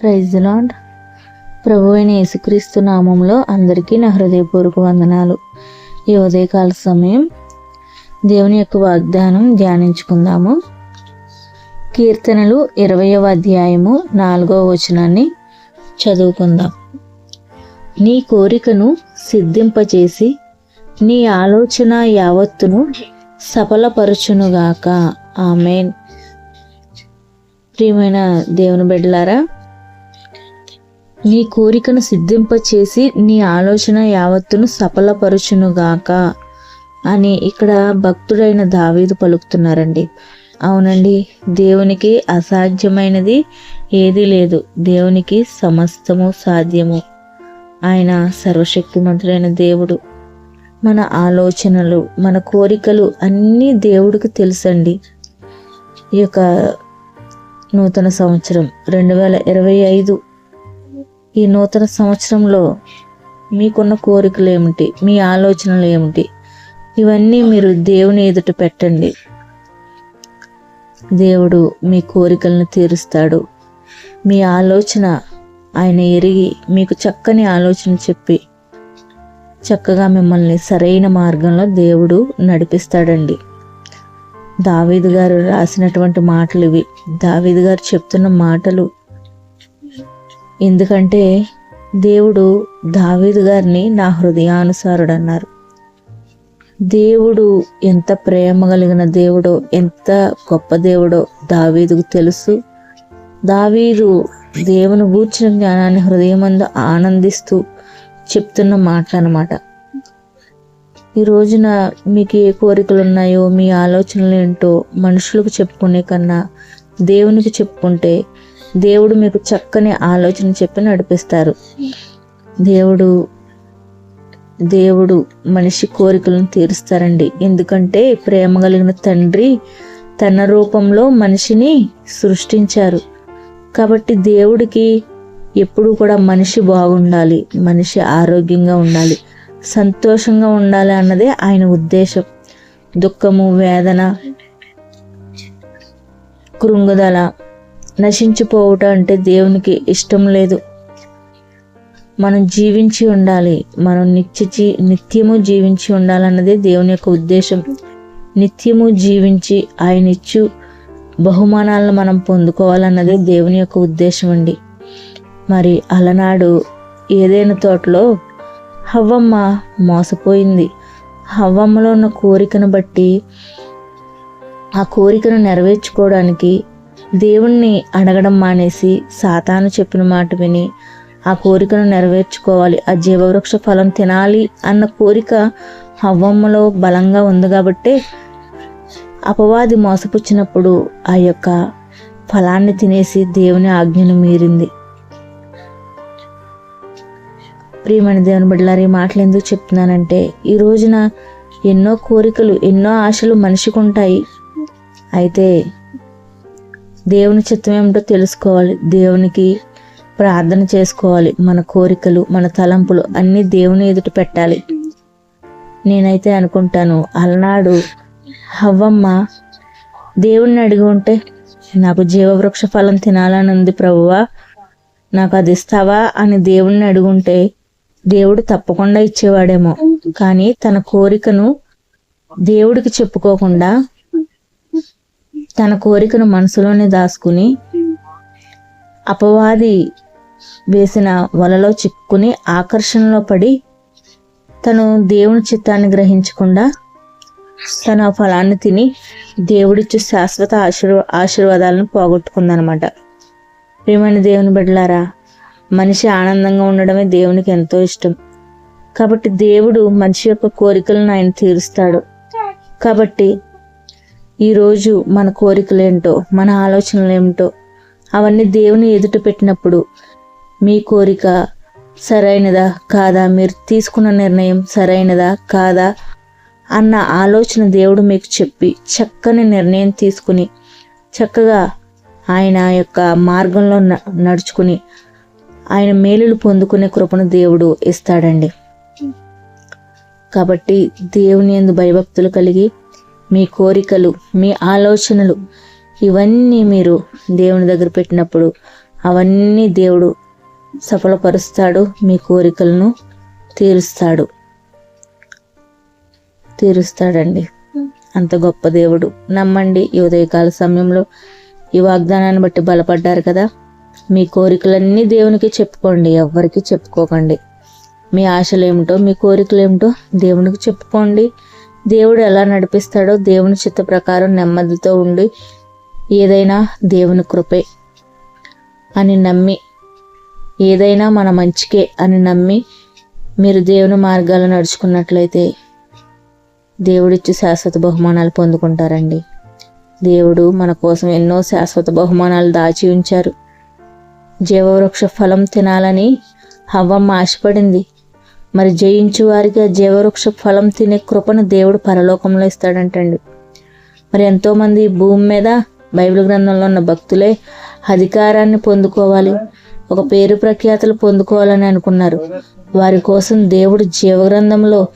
Praise lord ప్రభు అయిన యేసుక్రీస్తు నామంలో అందరికీ నా హృదయపూర్వక వందనాలు. ఈ ఉదయకాల సమయం దేవుని యొక్క వాగ్దానం ధ్యానించుకుందాము. కీర్తనలు ఇరవయవ అధ్యాయము నాలుగవ వచనాన్ని చదువుకుందాం. నీ కోరికను సిద్ధింపచేసి నీ ఆలోచన యావత్తును సఫలపరచునుగాక. ఆమెన్. ప్రియమైన దేవుని బిడ్డలారా నీ కోరికను సిద్ధింపచేసి నీ ఆలోచన యావత్తును సఫలపరుచునుగాక అని ఇక్కడ భక్తుడైన దావీదు పలుకుతున్నారండి. అవునండి దేవునికి అసాధ్యమైనది ఏదీ లేదు. దేవునికి సమస్తము సాధ్యము. ఆయన సర్వశక్తిమంతుడైన దేవుడు. మన ఆలోచనలు మన కోరికలు అన్నీ దేవుడికి తెలుసండి. ఈ యొక్క నూతన సంవత్సరం రెండు వేల ఇరవై ఐదు ఈ నూతన సంవత్సరంలో మీకున్న కోరికలు ఏమిటి? మీ ఆలోచనలు ఏమిటి? ఇవన్నీ మీరు దేవుని ఎదుట పెట్టండి. దేవుడు మీ కోరికలను తీరుస్తాడు. మీ ఆలోచన ఆయన ఎరిగి మీకు చక్కని ఆలోచన చెప్పి చక్కగా మిమ్మల్ని సరైన మార్గంలో దేవుడు నడిపిస్తాడండి. దావీదు గారు రాసినటువంటి మాటలు ఇవి. దావీదు గారు చెప్తున్న మాటలు ఎందుకంటే దేవుడు దావీదు గారిని నా హృదయానుసారుడు అన్నారు దేవుడు ఎంత ప్రేమ కలిగిన దేవుడో ఎంత గొప్ప దేవుడో దావీదుకు తెలుసు. దావీదు దేవుని గూర్చిన జ్ఞానాన్ని హృదయమందు ఆనందిస్తూ చెప్తున్న మాటలు అనమాట ఈ రోజున మీకు ఏ కోరికలు ఉన్నాయో మీ ఆలోచనలు ఏంటో మనుషులకు చెప్పుకునే కన్నా దేవునికి చెప్పుకుంటే దేవుడు మీకు చక్కని ఆలోచన చెప్పి నడిపిస్తారు. దేవుడు దేవుడు మనిషి కోరికలను తీరుస్తారండి. ఎందుకంటే ప్రేమ కలిగిన తండ్రి తన రూపంలో మనిషిని సృష్టించారు. కాబట్టి దేవుడికి ఎప్పుడు కూడా మనిషి బాగుండాలి మనిషి ఆరోగ్యంగా ఉండాలి సంతోషంగా ఉండాలి అన్నదే ఆయన ఉద్దేశం. దుఃఖము వేదన కృంగుదల నశించిపోవుట అంటే దేవునికి ఇష్టం లేదు. మనం జీవించి ఉండాలి. మనం నిత్య నిత్యము జీవించి ఉండాలన్నదే దేవుని యొక్క ఉద్దేశం. నిత్యము జీవించి ఆయన ఇచ్చు బహుమానాలను మనం పొందుకోవాలన్నదే దేవుని యొక్క ఉద్దేశం అండి. మరి అలనాడు ఏదైనా తోటలో హవ్వమ్మ మోసపోయింది. హవ్వమ్మలో ఉన్న కోరికను బట్టి ఆ కోరికను నెరవేర్చుకోవడానికి దేవుణ్ణి అడగడం మానేసి సాతాను చెప్పిన మాట విని ఆ కోరికను నెరవేర్చుకోవాలి. ఆ జీవవృక్ష ఫలం తినాలి అన్న కోరిక హవ్వమ్మలో బలంగా ఉంది కాబట్టి అపవాది మోసపుచ్చినప్పుడు ఆ యొక్క ఫలాన్ని తినేసి దేవుని ఆజ్ఞను మీరింది. ప్రియమణి దేవుని బిడ్డలారి మాటలు ఎందుకు చెప్తున్నానంటే ఈ రోజున ఎన్నో కోరికలు ఎన్నో ఆశలు మనిషికి ఉంటాయి. అయితే దేవుని చిత్తం ఏమిటో తెలుసుకోవాలి. దేవునికి ప్రార్థన చేసుకోవాలి. మన కోరికలు మన తలంపులు అన్నీ దేవుని ఎదుట పెట్టాలి. నేనైతే అనుకుంటాను అలనాడు హవ్వమ్మ దేవుణ్ణి అడిగి ఉంటే నాకు జీవవృక్ష ఫలం తినాలని ఉంది ప్రభువా. నాకు అది ఇస్తావా అని దేవుణ్ణి అడుగుంటే దేవుడు తప్పకుండా ఇచ్చేవాడేమో. కానీ తన కోరికను దేవుడికి చెప్పుకోకుండా తన కోరికను మనసులోనే దాచుకుని అపవాది వేసిన వలలో చిక్కుని ఆకర్షణలో పడి తను దేవుని చిత్తాన్ని గ్రహించకుండా తన ఫలాన్ని తిని దేవుడిచ్చు శాశ్వత ఆశీర్వ ఆశీర్వాదాలను పోగొట్టుకుందనమాట. ప్రియమైన దేవుని బిడ్డలారా మనిషి ఆనందంగా ఉండడమే దేవునికి ఎంతో ఇష్టం. కాబట్టి దేవుడు మనిషి యొక్క కోరికలను ఆయన తీరుస్తాడు. కాబట్టి ఈరోజు మన కోరికలు ఏంటో మన ఆలోచనలు ఏమిటో అవన్నీ దేవుని ఎదుట పెట్టినప్పుడు మీ కోరిక సరైనదా కాదా? మీరు తీసుకున్న నిర్ణయం సరైనదా కాదా? అన్న ఆలోచన దేవుడు మీకు చెప్పి చక్కని నిర్ణయం తీసుకుని చక్కగా ఆయన యొక్క మార్గంలో న- నడుచుకుని ఆయన మేలులు పొందుకునే కృపను దేవుడు ఇస్తాడండి. కాబట్టి దేవుని యందు భయభక్తులు కలిగి మీ కోరికలు మీ ఆలోచనలు ఇవన్నీ మీరు దేవుని దగ్గర పెట్టినప్పుడు అవన్నీ దేవుడు సఫలపరుస్తాడు మీ కోరికలను తీరుస్తాడు. తీరుస్తాడండి. అంత గొప్ప దేవుడు. నమ్మండి ఈ ఉదయకాల సమయంలో ఈ వాగ్దానాన్ని బట్టి బలపడ్డారు కదా? మీ కోరికలన్నీ దేవునికి చెప్పుకోండి ఎవ్వరికి చెప్పుకోకండి. మీ ఆశలు ఏమిటో మీ కోరికలు ఏమిటో దేవునికి చెప్పుకోండి. దేవుడు ఎలా నడిపిస్తాడో దేవుని చిత్త ప్రకారం నెమ్మదితో ఉండి ఏదైనా దేవుని కృపే అని నమ్మి ఏదైనా మన మంచికే అని నమ్మి మీరు దేవుని మార్గాలు నడుచుకున్నట్లయితే దేవుడిచ్చి శాశ్వత బహుమానాలు పొందుకుంటారండి. దేవుడు మన కోసం ఎన్నో శాశ్వత బహుమానాలు దాచి ఉంచారు. జీవవృక్ష ఫలం తినాలని హవ్వమ్మ ఆశపడింది. మరి జయించు వారికి ఆ జీవవృక్ష ఫలం తినే కృపను దేవుడు పరలోకంలో ఇస్తాడంటండి. మరి ఎంతోమంది భూమి మీద బైబిల్ గ్రంథంలో ఉన్న భక్తులే అధికారాన్ని పొందుకోవాలి ఒక పేరు ప్రఖ్యాతలు పొందుకోవాలని అనుకున్నారు. వారి కోసం దేవుడు జీవగ్రంథంలో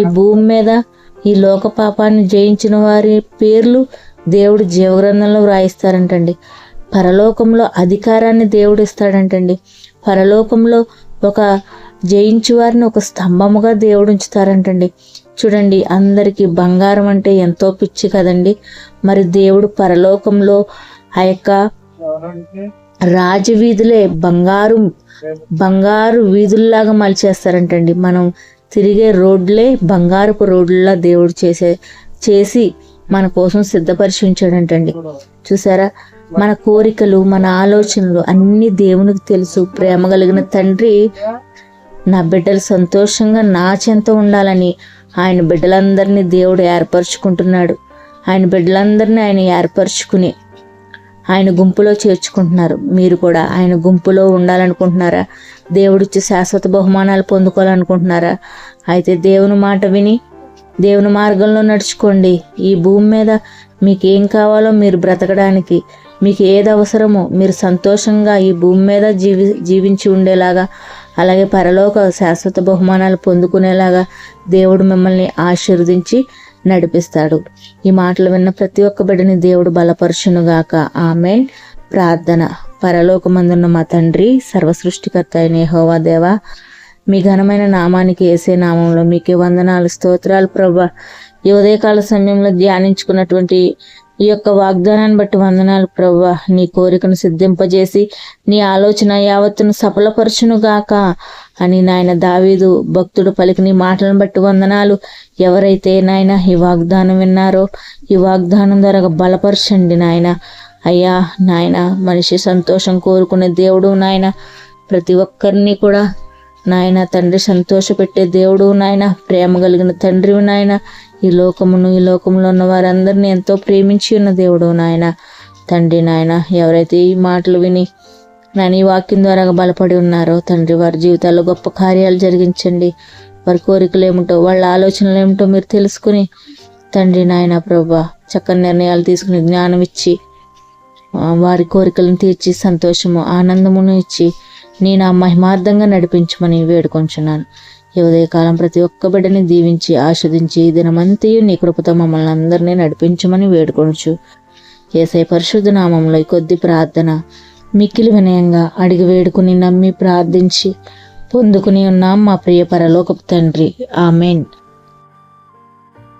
ఈ భూమి మీద ఈ లోక పాపాన్ని జయించిన వారి పేర్లు దేవుడు జీవగ్రంథంలో వ్రాయిస్తారంటండి. పరలోకంలో అధికారాన్ని దేవుడు ఇస్తాడంటండి. పరలోకంలో ఒక జయించు వారిని ఒక స్తంభముగా దేవుడు ఉంచుతారంటండి. చూడండి అందరికీ బంగారం అంటే ఎంతో పిచ్చి కదండి. మరి దేవుడు పరలోకంలో ఆ యొక్క రాజవీధులే బంగారు బంగారు వీధుల్లాగా మలిచేస్తారంటండి. మనం తిరిగే రోడ్లే బంగారపు రోడ్లా దేవుడు చేసే చేసి మన కోసం సిద్ధపరిచి ఉంచాడంటండి. చూసారా? మన కోరికలు మన ఆలోచనలు అన్ని దేవునికి తెలుసు. ప్రేమ కలిగిన తండ్రి నా బిడ్డలు సంతోషంగా నా చెంత ఉండాలని ఆయన బిడ్డలందరినీ దేవుడు ఏర్పరచుకుంటున్నాడు. ఆయన బిడ్డలందరినీ ఆయన ఏర్పరచుకుని ఆయన గుంపులో చేర్చుకుంటున్నారు. మీరు కూడా ఆయన గుంపులో ఉండాలనుకుంటున్నారా? దేవుడిచ్చి శాశ్వత బహుమానాలు పొందుకోవాలనుకుంటున్నారా? అయితే దేవుని మాట విని దేవుని మార్గంలో నడుచుకోండి. ఈ భూమి మీద మీకు ఏం కావాలో మీరు బ్రతకడానికి మీకు ఏది అవసరమో మీరు సంతోషంగా ఈ భూమి మీద జీవి జీవించి ఉండేలాగా అలాగే పరలోక శాశ్వత బహుమానాలు పొందుకునేలాగా దేవుడు మిమ్మల్ని ఆశీర్వదించి నడిపిస్తాడు. ఈ మాటలు విన్న ప్రతి ఒక్క బిడ్డని దేవుడు బలపరచునుగాక. ఆమెన్. ప్రార్థన. పరలోకమందున్న మా తండ్రి సర్వసృష్టికర్త అయిన హోవా దేవా మీ ఘనమైన నామానికి వేసే నామంలో మీకే వందనాలు స్తోత్రాలు ప్రభా. ఈ ఉదయకాల సమయంలో ధ్యానించుకున్నటువంటి ఈ యొక్క వాగ్దానాన్ని బట్టి వందనాలు ప్రభా నీ కోరికను సిద్ధింపజేసి నీ ఆలోచన యావత్తును సఫలపరచును గాక అని నాయన దావీదు భక్తుడు పలికిన మాటలను బట్టి వందనాలు. ఎవరైతే నాయన ఈ వాగ్దానం విన్నారో ఈ వాగ్దానం ద్వారా బలపరచండి నాయన. అయ్యా నాయన మనిషి సంతోషం కోరుకునే దేవుడు నాయన. ప్రతి ఒక్కరిని కూడా నాయన తండ్రి సంతోషపెట్టే దేవుడు నాయన. ప్రేమ కలిగిన తండ్రి నాయన. ఈ లోకమును ఈ లోకంలో ఉన్న వారందరినీ ఎంతో ప్రేమించి ఉన్న దేవుడు నాయన. తండ్రి నాయన ఎవరైతే ఈ మాటలు విని నాయన ఈ వాక్యం ద్వారా బలపడి ఉన్నారో తండ్రి వారి జీవితాల్లో గొప్ప కార్యాలు జరిగించండి. వారి కోరికలు ఏమిటో వాళ్ళ ఆలోచనలు ఏమిటో మీరు తెలుసుకుని తండ్రి నాయన ప్రభా చక్కని నిర్ణయాలు తీసుకుని జ్ఞానం ఇచ్చి వారి కోరికలను తీర్చి సంతోషము ఆనందమును ఇచ్చి నేను ఆ మహిమార్థంగా నడిపించమని వేడుకొంచున్నాను. ఈ ఉదయకాలం ప్రతి ఒక్క బిడ్డని దీవించి ఆస్వాదించి దినమంతయు నీ కృపతో మమ్మల్ని అందరినీ నడిపించమని వేడుకొనుచు. ఏసై పరిశుద్ధ నామంలో కొద్ది ప్రార్థన మిక్కిలి వినయంగా అడిగి వేడుకుని నమ్మి ప్రార్థించి పొందుకుని ఉన్నాం మా ప్రియ పరలోకపు తండ్రి. ఆమెన్.